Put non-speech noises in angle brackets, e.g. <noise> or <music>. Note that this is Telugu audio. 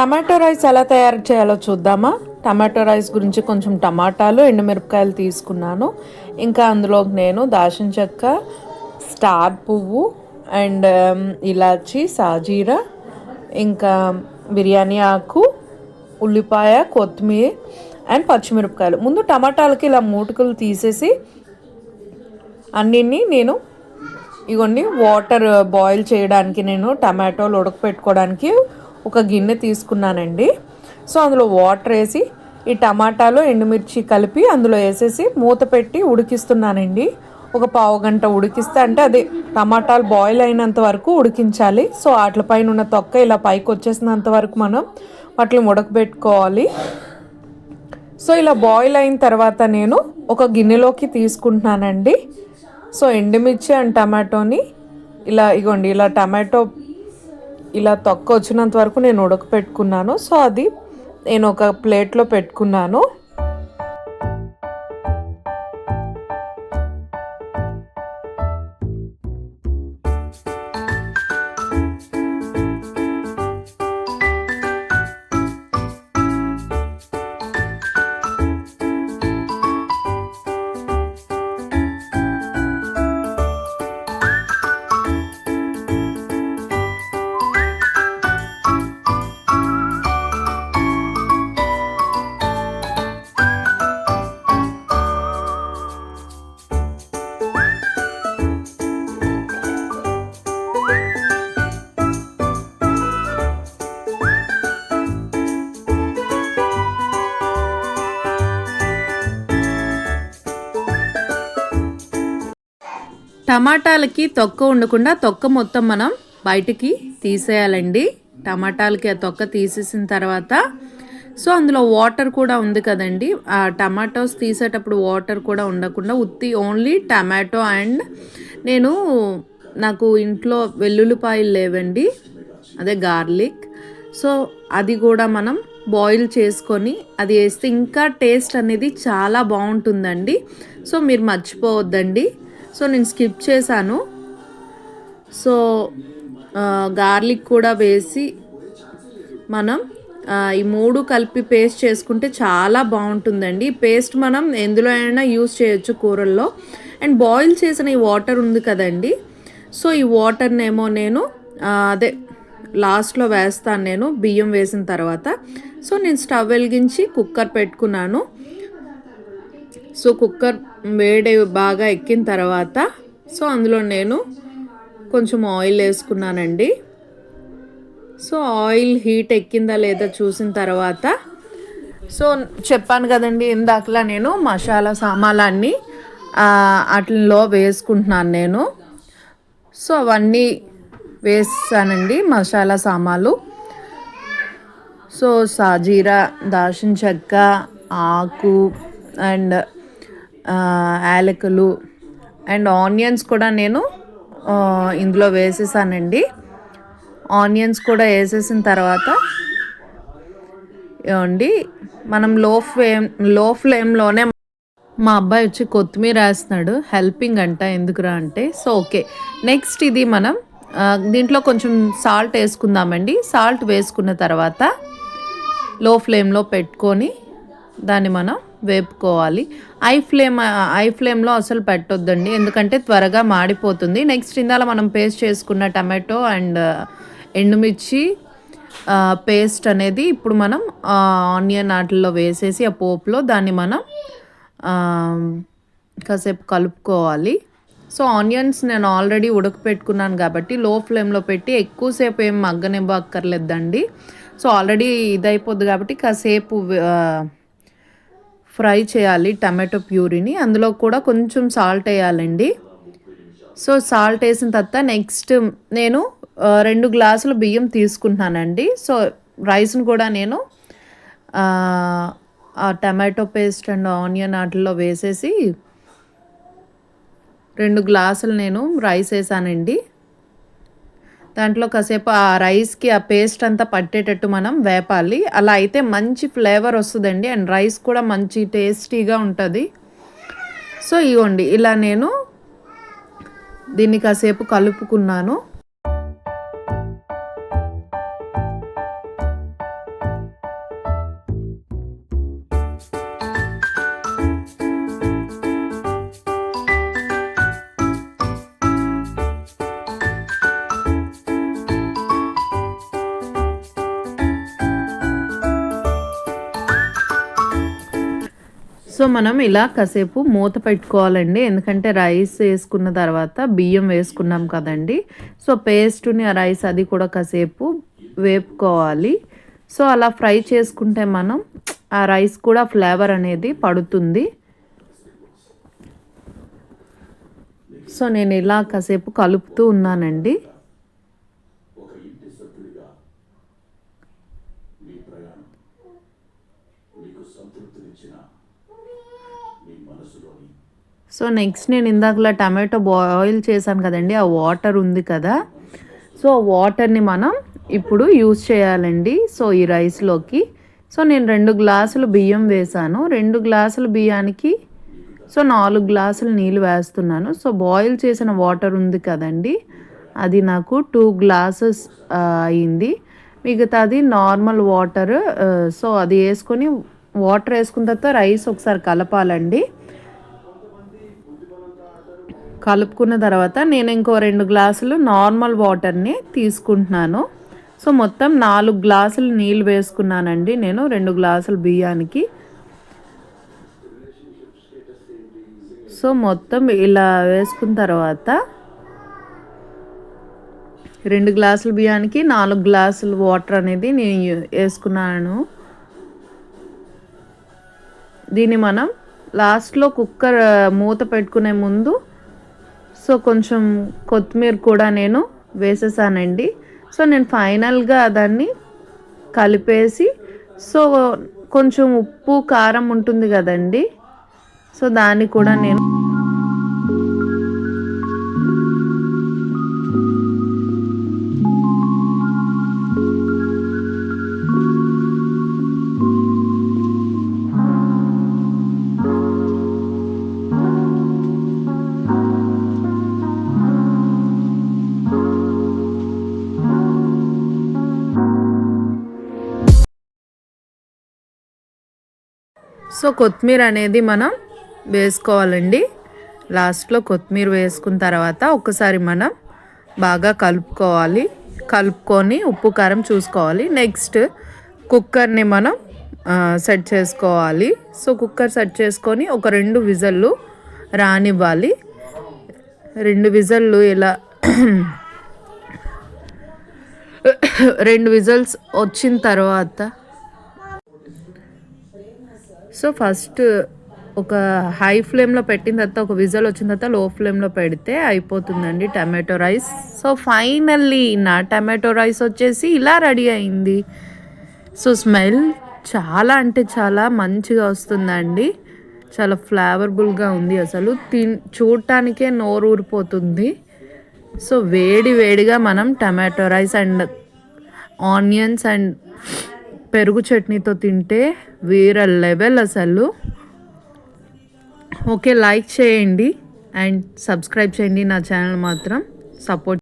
టమాటో రైస్ ఎలా తయారు చేయాలో చూద్దామా? టమాటో రైస్ గురించి కొంచెం టమాటాలు ఎండుమిరపకాయలు తీసుకున్నాను. ఇంకా అందులో నేను దాచిన చెక్క స్టార్ పువ్వు అండ్ ఇలాచి సాజీరా ఇంకా బిర్యానీ ఆకు ఉల్లిపాయ కొత్తిమీర అండ్ పచ్చిమిరపకాయలు. ముందు టమాటాలకి ఇలా మూటుకలు తీసేసి అన్నిటినీ నేను ఇవన్నీ వాటర్ బాయిల్ చేయడానికి నేను టమాటోలు ఉడకపెట్టుకోవడానికి ఒక గిన్నె తీసుకున్నానండి. సో అందులో వాటర్ వేసి ఈ టమాటాలు ఎండుమిర్చి కలిపి అందులో వేసేసి మూత పెట్టి ఉడికిస్తున్నానండి. ఒక పావు గంట ఉడికిస్తే అంటే అది టమాటాలు బాయిల్ అయినంత వరకు ఉడికించాలి. సో వాటి పైన ఉన్న తొక్క ఇలా పైకి వచ్చేసినంత వరకు మనం వాటిని ఉడకబెట్టుకోవాలి. సో ఇలా బాయిల్ అయిన తర్వాత నేను ఒక గిన్నెలోకి తీసుకుంటున్నానండి. సో ఎండుమిర్చి అండ్ టమాటోని ఇలా ఇగోండి ఇలా టమాటో ఇలా తొక్క వచ్చినంత వరకు నేను ఉడకపెట్టుకున్నాను. సో అది నేను ఒక ప్లేట్లో పెట్టుకున్నాను. టమాటాలకి తొక్క ఉండకుండా తొక్క మొత్తం మనం బయటికి తీసేయాలండి. టమాటాలకి ఆ తొక్క తీసేసిన తర్వాత సో అందులో వాటర్ కూడా ఉంది కదండి. ఆ టమాటోస్ తీసేటప్పుడు వాటర్ కూడా ఉండకుండా ఉత్తి ఓన్లీ టమాటో అండ్ నేను నాకు ఇంట్లో వెల్లుల్లిపాయలు లేవండి అదే గార్లిక్ సో అది కూడా మనం బాయిల్ చేసుకొని అది వేస్తే ఇంకా టేస్ట్ అనేది చాలా బాగుంటుందండి. సో మీరు మర్చిపోవద్దండి. సో నేను స్కిప్ చేశాను. సో గార్లిక్ కూడా వేసి మనం ఈ మూడు కలిపి పేస్ట్ చేసుకుంటే చాలా బాగుంటుందండి. ఈ పేస్ట్ మనం ఎందులో అయినా యూస్ చేయొచ్చు కూరల్లో. అండ్ బాయిల్ చేసిన ఈ వాటర్ ఉంది కదండి. సో ఈ వాటర్నేమో నేను అదే లాస్ట్లో వేస్తాను నేను బియ్యం వేసిన తర్వాత. సో నేను స్టవ్ వెలిగించి కుక్కర్ పెట్టుకున్నాను. సో కుక్కర్ వేడి బాగా ఎక్కిన తర్వాత సో అందులో నేను కొంచెం ఆయిల్ వేసుకున్నానండి. సో ఆయిల్ హీట్ ఎక్కిందా లేదా చూసిన తర్వాత సో చెప్పాను కదండి ఇందాకలా నేను మసాలా సామాన్లన్నీ వాటిలో వేసుకుంటున్నాను నేను. సో అవన్నీ వేసానండి మసాలా సామాన్లు. సో సాజీరా దాల్చిన చెక్క ఆకు అండ్ యాలకులు అండ్ ఆనియన్స్ కూడా నేను ఇందులో వేసేసానండి. ఆనియన్స్ కూడా వేసేసిన తర్వాత ఏమండి మనం లో ఫ్లేమ్లో ఫ్లేమ్లోనే మా అబ్బాయి వచ్చి కొత్తిమీర వేస్తున్నాడు హెల్పింగ్ అంట ఎందుకురా అంటే సో ఓకే. నెక్స్ట్ ఇది మనం దీంట్లో కొంచెం సాల్ట్ వేసుకుందామండి. సాల్ట్ వేసుకున్న తర్వాత లో ఫ్లేమ్లో పెట్టుకొని దాన్ని మనం వేపుకోవాలి. ఐ ఫ్లేమ్ ఐ ఫ్లేమ్లో అసలు పెట్టొద్దండి. ఎందుకంటే త్వరగా మాడిపోతుంది. నెక్స్ట్ ఇందాల మనం పేస్ట్ చేసుకున్న టమాటో అండ్ ఎండుమిర్చి పేస్ట్ అనేది ఇప్పుడు మనం ఆనియన్ వాటిల్లో వేసేసి ఆ పోపులో దాన్ని మనం కాసేపు కలుపుకోవాలి. సో ఆనియన్స్ నేను ఆల్రెడీ ఉడకపెట్టుకున్నాను కాబట్టి లో ఫ్లేమ్లో పెట్టి ఎక్కువసేపు ఏం మగ్గనివ్వక్కర్లేదండి. సో ఆల్రెడీ ఇదైపోద్ది కాబట్టి కాసేపు ఫ్రై చేయాలి టమాటో ప్యూరీని. అందులో కూడా కొంచెం సాల్ట్ వేయాలండి. సో సాల్ట్ వేసిన తర్వాత నెక్స్ట్ నేను రెండు గ్లాసులు బియ్యం తీసుకుంటున్నానండి. సో రైస్ను కూడా నేను ఆ టమాటో పేస్ట్ అండ్ ఆనియన్ వాటిల్లో వేసేసి రెండు గ్లాసులు నేను రైస్ వేసానండి. దాంట్లో కాసేపు ఆ రైస్కి ఆ పేస్ట్ అంతా పట్టేటట్టు మనం వేపాలి. అలా అయితే మంచి ఫ్లేవర్ వస్తుందండి. అండ్ రైస్ కూడా మంచి టేస్టీగా ఉంటుంది. సో ఇవ్వండి ఇలా నేను దీన్ని కాసేపు కలుపుకున్నాను. సో మనం ఇలా కాసేపు మూత పెట్టుకోవాలండి. ఎందుకంటే రైస్ వేసుకున్న తర్వాత బియ్యం వేసుకున్నాం కదండి. సో పేస్ట్ని ఆ రైస్ అది కూడా కాసేపు వేపుకోవాలి. సో అలా ఫ్రై చేసుకుంటే మనం ఆ రైస్ కూడా ఫ్లేవర్ అనేది పడుతుంది. సో నేను ఇలా కాసేపు కలుపుతూ ఉన్నానండి. సో నెక్స్ట్ నేను ఇందాకలా టమాటో బాయిల్ చేశాను కదండి ఆ వాటర్ ఉంది కదా. సో ఆ వాటర్ని మనం ఇప్పుడు యూస్ చేయాలండి సో ఈ రైస్లోకి. సో నేను రెండు గ్లాసులు బియ్యం వేసాను రెండు గ్లాసుల బియ్యానికి సో నాలుగు గ్లాసులు నీళ్ళు వేస్తున్నాను. సో బాయిల్ చేసిన వాటర్ ఉంది కదండి అది నాకు టూ గ్లాసెస్ అయింది. మిగతాది నార్మల్ వాటర్ సో అది వేసుకొని వాటర్ వేసుకున్న తర్వాత రైస్ ఒకసారి కలపాలండి. కలుపుకున్న తర్వాత నేను ఇంకో రెండు గ్లాసులు నార్మల్ వాటర్ని తీసుకుంటున్నాను. సో మొత్తం నాలుగు గ్లాసులు నీళ్ళు వేసుకున్నానండి నేను రెండు గ్లాసులు బియ్యానికి. సో మొత్తం ఇలా వేసుకున్న తర్వాత రెండు గ్లాసుల బియ్యానికి నాలుగు గ్లాసులు వాటర్ అనేది నేను వేసుకున్నాను. దీన్ని మనం లాస్ట్లో కుక్కర్ మూత పెట్టుకునే ముందు సో కొంచెం కొత్తిమీర కూడా నేను వేసేసానండి. సో నేను ఫైనల్గా దాన్ని కలిపేసి సో కొంచెం ఉప్పు కారం ఉంటుంది కదండి. సో దాన్ని కూడా నేను సో కొత్తిమీర అనేది మనం వేసుకోవాలండి. లాస్ట్లో కొత్తిమీర వేసుకున్న తర్వాత ఒకసారి మనం బాగా కలుపుకోవాలి. కలుపుకొని ఉప్పు కారం చూసుకోవాలి. నెక్స్ట్ కుక్కర్ని మనం సెట్ చేసుకోవాలి. సో కుక్కర్ సెట్ చేసుకొని ఒక రెండు విజల్లు రానివ్వాలి. రెండు విజల్లు ఇలా <coughs> రెండు విజల్స్ వచ్చిన తర్వాత సో ఫస్ట్ ఒక హై ఫ్లేమ్లో పెట్టిన తర్వాత ఒక విజల్ వచ్చిన తర్వాత లో ఫ్లేమ్లో పెడితే అయిపోతుందండి టమాటో రైస్. సో ఫైనల్లీ నా టమాటో రైస్ వచ్చేసి ఇలా రెడీ అయింది. సో స్మెల్ చాలా అంటే చాలా మంచిగా వస్తుందండి. చాలా ఫ్లేవర్బుల్గా ఉంది అసలు. తిన్ చూడటానికే నోరు ఊరిపోతుంది. సో వేడి వేడిగా మనం tomato rice and onions and పెరుగు చట్నీతో తింటే వేరే లెవెల్ అసలు. ఓకే లైక్ చేయండి అండ్ సబ్స్క్రైబ్ చేయండి నా ఛానల్ మాత్రం. సపోర్ట్